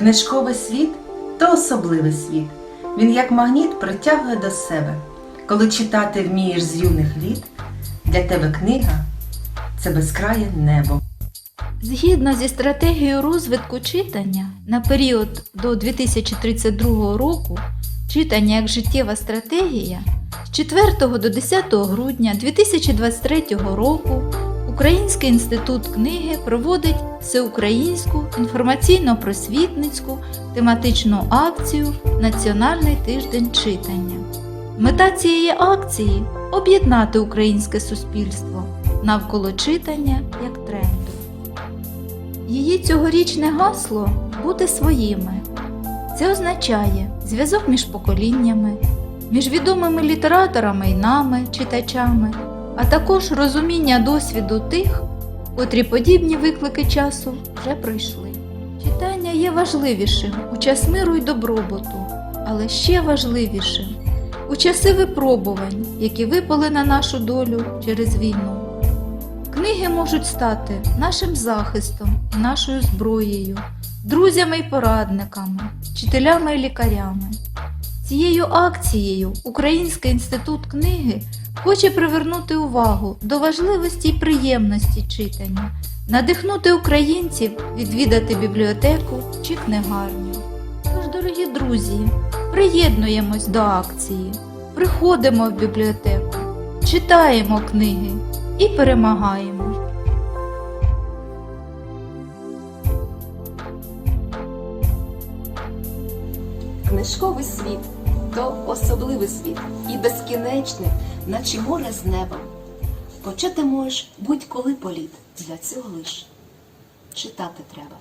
Книжковий світ то особливий світ. Він як магніт притягує до себе. Коли читати вмієш з юних літ, для тебе книга це безкрає небо. Згідно зі стратегією розвитку читання на період до 2032 року, читання як життєва стратегія з 4 до 10 грудня 2023 року Український інститут книги проводить всеукраїнську інформаційно-просвітницьку тематичну акцію Національний тиждень читання. Мета цієї акції об'єднати українське суспільство навколо читання як тренду. Її цьогорічне гасло бути своїми. Це означає зв'язок між поколіннями, між відомими літераторами і нами, читачами, а також розуміння досвіду тих, котрі подібні виклики часу вже пройшли. Читання є важливішим у час миру й добробуту, але ще важливішим у часи випробувань, які випали на нашу долю через війну. Книги можуть стати нашим захистом і нашою зброєю, друзями і порадниками, вчителями і лікарями. Цією акцією Український інститут книги хоче привернути увагу до важливості і приємності читання, надихнути українців відвідати бібліотеку чи книгарню. Тож, дорогі друзі, приєднуємось до акції, приходимо в бібліотеку, читаємо книги і перемагаємо. Книжковий світ то особливий світ і безкінечний, наче море з неба. Почати можеш будь-коли політ. Для цього лиш читати треба.